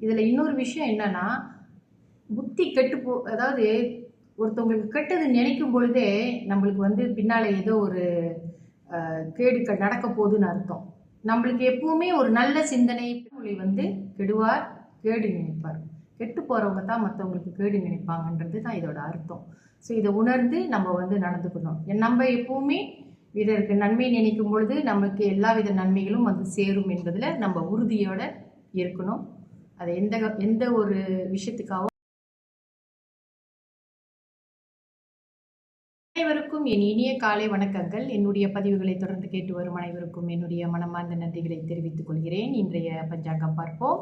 இதில் இன்னொரு விஷயம் என்னன்னா புத்தி கெட்டு போ அதாவது ஒருத்தவங்களுக்கு கெட்டது நினைக்கும் பொழுதே நம்மளுக்கு வந்து பின்னால் ஏதோ ஒரு கேடு க- நடக்க போகுதுன்னு அர்த்தம். நம்மளுக்கு எப்பவுமே ஒரு நல்ல சிந்தனை மொழி வந்து கெடுவார் கேடு நினைப்பார். கெட்டு போகிறவங்க தான் மற்றவங்களுக்கு கேடு நினைப்பாங்கன்றது தான் இதோட அர்த்தம். ஸோ இதை உணர்ந்து நம்ம வந்து நடந்துக்கணும். நம்ம எப்பவுமே இதற்கு நன்மை நினைக்கும் பொழுது நமக்கு எல்லா வித நன்மைகளும் வந்து சேரும் என்பதில் நம்ம உறுதியோடு இருக்கணும். அது எந்த எந்த ஒரு விஷயத்துக்காகவும் அனைவருக்கும் என் இனிய காலை வணக்கங்கள். என்னுடைய பதிவுகளை தொடர்ந்து கேட்டு வரும் அனைவருக்கும் என்னுடைய மனமார்ந்த நன்றிகளை தெரிவித்துக் கொள்கிறேன். இன்றைய பஞ்சாங்கம் பார்ப்போம்.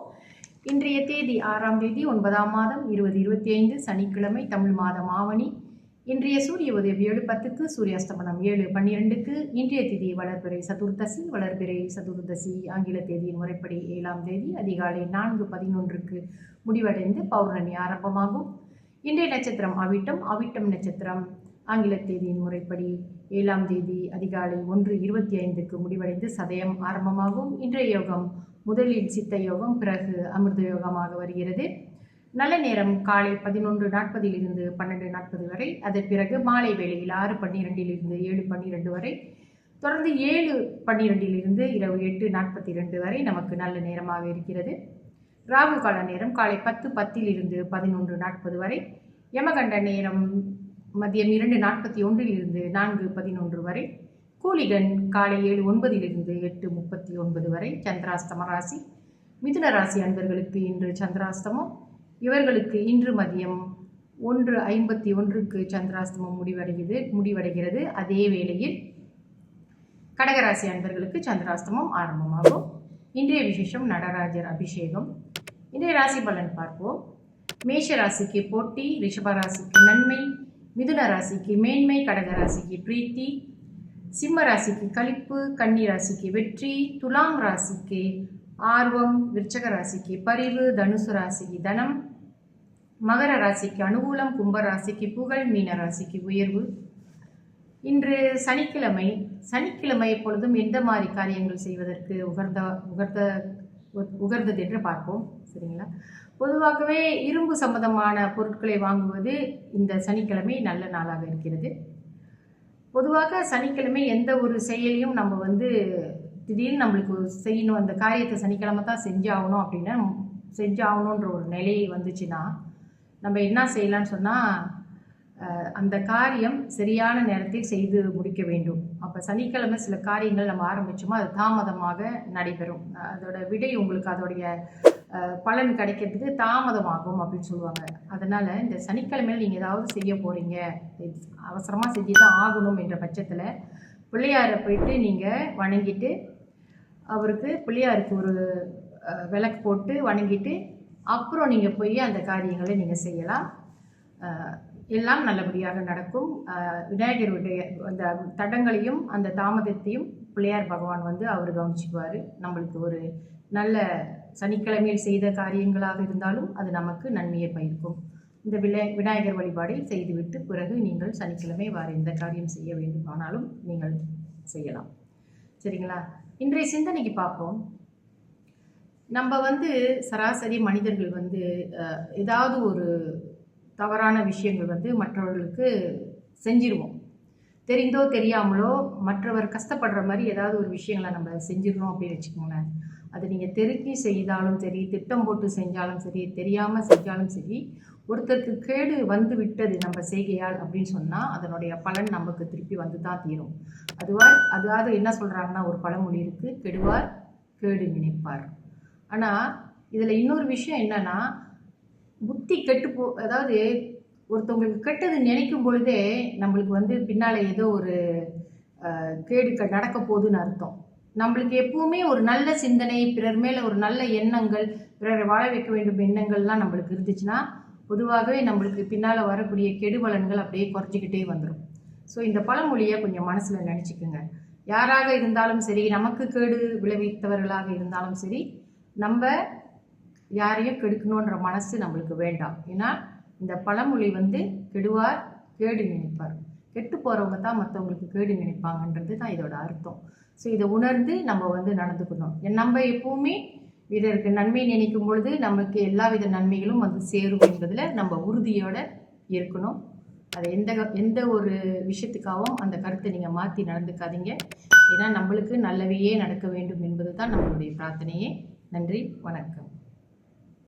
இன்றைய தேதி ஆறாம் தேதி ஒன்பதாம் மாதம் இருபது இருபத்தி ஐந்து சனிக்கிழமை தமிழ் மாதம் ஆவணி. இன்றைய சூரிய உதயம் ஏழு பத்துக்கு சூரியாஸ்தமனம் ஏழு பன்னிரெண்டுக்கு இன்றைய தேதி வளர்பிறை சதுர்தசி வளர்பிறை சதுர்தசி ஆங்கில தேதியின் முறைப்படி ஏழாம் தேதி அதிகாலை நான்கு பதினொன்றுக்கு முடிவடைந்து பௌர்ணமி ஆரம்பமாகும். இன்றைய நட்சத்திரம் அவிட்டம் அவிட்டம் நட்சத்திரம் ஆங்கில தேதியின் முறைப்படி ஏழாம் தேதி அதிகாலை ஒன்று இருபத்தி ஐந்துக்கு முடிவடைந்து சதயம் ஆரம்பமாகும். இன்றைய யோகம் முதலில் சித்த யோகம் பிறகு அமிர்த யோகமாக வருகிறது. நல்ல நேரம் காலை பதினொன்று நாற்பதிலிருந்து பன்னெண்டு நாற்பது வரை. அதன் பிறகு மாலை வேளையில் ஆறு பன்னிரெண்டிலிருந்து ஏழு பன்னிரெண்டு வரை. தொடர்ந்து ஏழு பன்னிரெண்டிலிருந்து இரவு எட்டு நாற்பத்தி ரெண்டு வரை நமக்கு நல்ல நேரமாக இருக்கிறது. ராகு கால நேரம் காலை பத்து பத்திலிருந்து பதினொன்று நாற்பது வரை. யமகண்ட நேரம் மதியம் இரண்டு நாற்பத்தி ஒன்றிலிருந்து நான்கு பதினொன்று வரை. கூலிகன் காலை ஏழு ஒன்பதிலிருந்து எட்டு முப்பத்தி ஒன்பது வரை. சந்திராஸ்தம ராசி. மிதுன ராசி அன்பர்களுக்கு இன்று சந்திராஸ்தமம் இவர்களுக்கு இன்று மதியம் ஒன்று ஐம்பத்தி ஒன்றுக்கு சந்திராஸ்தமம் முடிவடைகிறது முடிவடைகிறது. அதே வேளையில் கடகராசி அன்பர்களுக்கு சந்திராஸ்தமம் ஆரம்பமாகும். இன்றைய விசேஷம் நடராஜர் அபிஷேகம். இன்றைய ராசி பலன் பார்ப்போம். மேஷ ராசிக்கு போட்டி ரிஷப ராசிக்கு நன்மை மிதுன ராசிக்கு மேன்மை கடக ராசிக்கு பிரீத்தி சிம்ம ராசிக்கு களிப்பு கன்னி ராசிக்கு வெற்றி துலாம் ராசிக்கு ஆர்வம் விருச்சக ராசிக்கு பரிவு தனுசு ராசிக்கு தனம் மகர ராசிக்கு அனுகூலம் கும்ப ராசிக்கு புகழ் மீன ராசிக்கு உயர்வு. இன்று சனிக்கிழமை சனிக்கிழமை எப்பொழுதும் எந்த மாதிரி காரியங்கள் செய்வதற்கு உகர்ந்த உகர்ந்த உகர்ந்தது என்று பார்ப்போம். சரிங்களா? பொதுவாகவே இரும்பு சம்பந்தமான பொருட்களை வாங்குவது இந்த சனிக்கிழமை நல்ல நாளாக இருக்கிறது. பொதுவாக சனிக்கிழமை எந்த ஒரு செயலையும் நம்ம வந்து திடீர்னு நம்மளுக்கு செய்யணும் அந்த காரியத்தை சனிக்கிழமை தான் செஞ்சாகணும் அப்படின்னா செஞ்சாகணுன்ற ஒரு நிலை வந்துச்சுன்னா நம்ம என்ன செய்யலாம்னு சொன்னால் அந்த காரியம் சரியான நேரத்தில் செய்து முடிக்க வேண்டும். அப்போ சனிக்கிழமை சில காரியங்கள் நம்ம ஆரம்பித்தோமோ அது தாமதமாக நடைபெறும். அதோட விடை உங்களுக்கு அதோடைய பலன் கிடைக்கிறதுக்கு தாமதமாகும் அப்படின்னு சொல்லுவாங்க. அதனால் இந்த சனிக்கிழமையில் நீங்கள் ஏதாவது செய்ய போகிறீங்க அவசரமாக செஞ்சு தான் ஆகணும் என்ற பட்சத்தில் பிள்ளையாரை போயிட்டு நீங்கள் வணங்கிட்டு அவருக்கு பிள்ளையாருக்கு ஒரு விளக்கு போட்டு வணங்கிட்டு அப்புறம் நீங்கள் போய் அந்த காரியங்களை நீங்கள் செய்யலாம். எல்லாம் நல்லபடியாக நடக்கும். விநாயகருடைய அந்த தடங்களையும் அந்த தாமதத்தையும் பிள்ளையார் பகவான் வந்து அவர் கவனிச்சுக்குவார். நம்மளுக்கு ஒரு நல்ல சனிக்கிழமையில் செய்த காரியங்களாக இருந்தாலும் அது நமக்கு நன்மையை பயக்கும். இந்த விநாய விநாயகர் வழிபாடை செய்துவிட்டு பிறகு நீங்கள் சனிக்கிழமை வார எந்த காரியம் செய்ய வேண்டுமானாலும் நீங்கள் செய்யலாம். சரிங்களா? இன்றைய சிந்தனைக்கு பார்ப்போம். நம்ம வந்து சராசரி மனிதர்கள் வந்து ஏதாவது ஒரு தவறான விஷயங்கள் வந்து மற்றவர்களுக்கு செஞ்சிருவோம். தெரிந்தோ தெரியாமலோ மற்றவர் கஷ்டப்படுற மாதிரி ஏதாவது ஒரு விஷயங்களை நம்ம செஞ்சிடணும் அப்படின்னு வச்சுக்கோங்களேன். அது நீங்கள் தெரிஞ்சு செய்தாலும் சரி திட்டம் போட்டு செஞ்சாலும் சரி தெரியாமல் செஞ்சாலும் சரி ஒருத்தருக்கு கேடு வந்து விட்டது நம்ம செய்கையால் அப்படின்னு சொன்னால் அதனுடைய பலன் நமக்கு திருப்பி வந்து தான் தீரும். அதுவார் அதாவது என்ன சொல்கிறாங்கன்னா ஒரு பழமொழி இருக்குது கெடுவார் கேடு நினைப்பார். ஆனால் இதில் இன்னொரு விஷயம் என்னன்னா புத்தி கெட்டு போ அதாவது ஒருத்தவங்களுக்கு கெட்டது நினைக்கும் பொழுதே நம்மளுக்கு வந்து பின்னால் ஏதோ ஒரு கேடு க- நடக்க போகுதுன்னு அர்த்தம். நம்மளுக்கு எப்பவுமே ஒரு நல்ல சிந்தனை பிறர் மேலே ஒரு நல்ல எண்ணங்கள் பிறரை வாழ வைக்க வேண்டும் எண்ணங்கள்லாம் நம்மளுக்கு இருந்துச்சுன்னா பொதுவாகவே நம்மளுக்கு பின்னால் வரக்கூடிய கெடுபலன்கள் அப்படியே குறைஞ்சிக்கிட்டே வந்துடும் ஸோ இந்த பழமொழியை கொஞ்சம் மனசில் நினச்சிக்கோங்க. யாராக இருந்தாலும் சரி நமக்கு கேடு விளைவித்தவர்களாக இருந்தாலும் சரி நம்ம யாரையும் கெடுக்கணுன்ற மனசு நம்மளுக்கு வேண்டாம். ஏன்னா இந்த பழமொழி வந்து கெடுவார் கேடு நினைப்பார். கெட்டு போகிறவங்க தான் மற்றவங்களுக்கு கேடு நினைப்பாங்கன்றது தான் இதோட அர்த்தம். ஸோ இதை உணர்ந்து நம்ம வந்து நடந்துக்கணும். நம்ம எப்பவுமே வீரருக்கு நன்மை நினைக்கும் பொழுது நமக்கு எல்லா வித நன்மைகளும் வந்து சேரும் என்பதில் நம்ம உறுதியோடு இருக்கணும். அது எந்த எந்த ஒரு விஷயத்துக்காகவும் அந்த கருத்தை நீங்கள் மாற்றி நடந்துக்காதீங்க. ஏன்னா நம்மளுக்கு நல்லவையே நடக்க வேண்டும் என்பது தான் நம்மளுடைய பிரார்த்தனையே. நன்றி வணக்கம்.